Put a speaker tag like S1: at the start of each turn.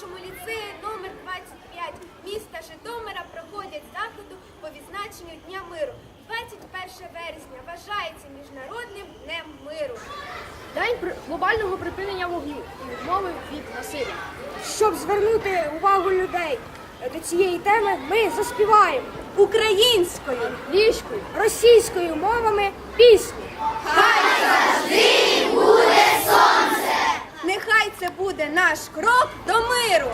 S1: нашому ліцеї номер 25 міста Житомира проходять заходу по відзначенню Дня миру. 21 вересня вважається міжнародним днем миру.
S2: День глобального припинення вогню і відмови від насилля.
S3: Щоб звернути увагу людей до цієї теми, ми заспіваємо українською,
S2: Ліжкою
S3: російською мовами пісню.
S1: Нехай наш крок до миру.